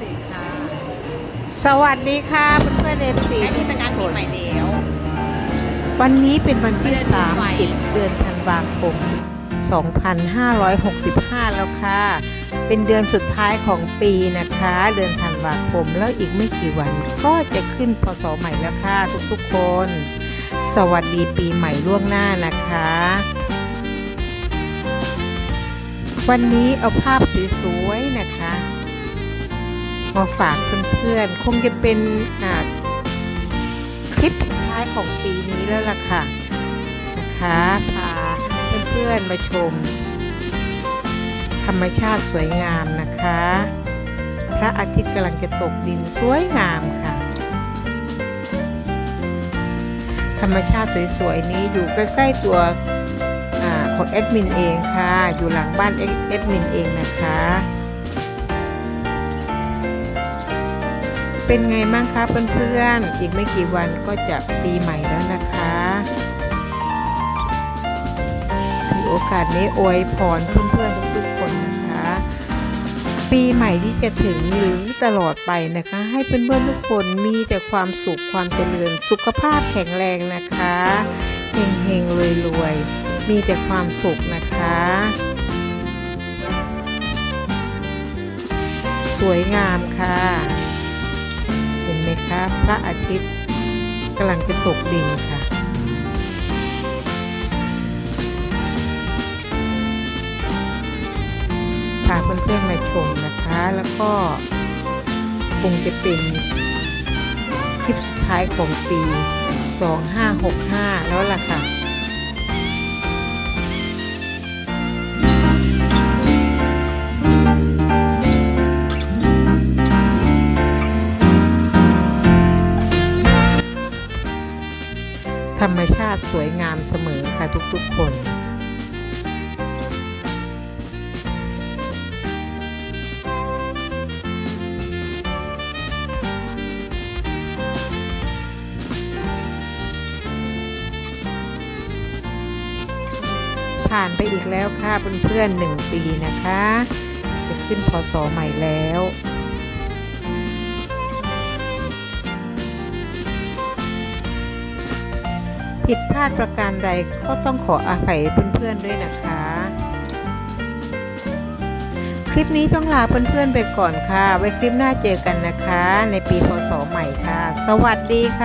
สิค่ะสวัสดีค่ะเพื่อนๆเอฟซีใช้เทศกาลปีใหม่แล้ววันนี้เป็นวันที่เดือนปีใหม่30 เดือนธันวาคม 2565 แล้วค่ะ เป็นเดือนสุดท้ายของปีนะคะ เดือนธันวาคมแล้วอีกไม่กี่วันก็จะขึ้นพศใหม่แล้วค่ะทุกๆคน สวัสดีปีใหม่ล่วงหน้านะคะ วันนี้เอาภาพสวยๆนะคะ มาฝากเพื่อนๆ คงจะเป็นอ่าคลิปสุดท้ายของปีนี้แล้วล่ะค่ะนะคะพาเพื่อนๆ มาชม ธรรมชาติสวยงามนะคะ พระอาทิตย์กำลังจะตกดินสวยงามค่ะ ธรรมชาติสวยๆ นี้อยู่ใกล้ๆตัวอของแอดมินเองค่ะ อยู่หลังบ้านแอดมินเองนะคะ เป็นไงบ้างคะเพื่อนๆ อีกไม่กี่วันก็จะปีใหม่แล้วนะคะถือโอกาสนี้อวยพรเพื่อนๆทุกๆคนนะคะ ปีใหม่ที่จะถึงหรือตลอดไปนะคะ ให้เพื่อนๆทุกคนมีแต่ความสุขความเจริญสุขภาพแข็งแรงนะคะเฮงเฮงรวยๆมีแต่ความสุขนะคะสวยงามค่ะ คะ พระอาทิตย์กำลังจะตกดินค่ะพาเพื่อนๆมาชมนะคะ แล้วก็คงจะเป็นคลิปสุดท้ายของปี 2565 แล้วล่ะค่ะ ธรรมชาติสวยงามเสมอค่ะทุกๆคนผ่านไปอีกแล้วค่ะเพื่อนๆหนึ่งปีนะคะ จะขึ้นพศใหม่แล้ว ผิดพลาดประการใดก็ต้องขออภัยเพื่อนๆด้วยนะคะ คลิปนี้ต้องลาเพื่อนๆไปก่อนค่ะ ไว้คลิปหน้าเจอกันนะคะ ในปีพศใหม่ค่ะ สวัสดีค่ะ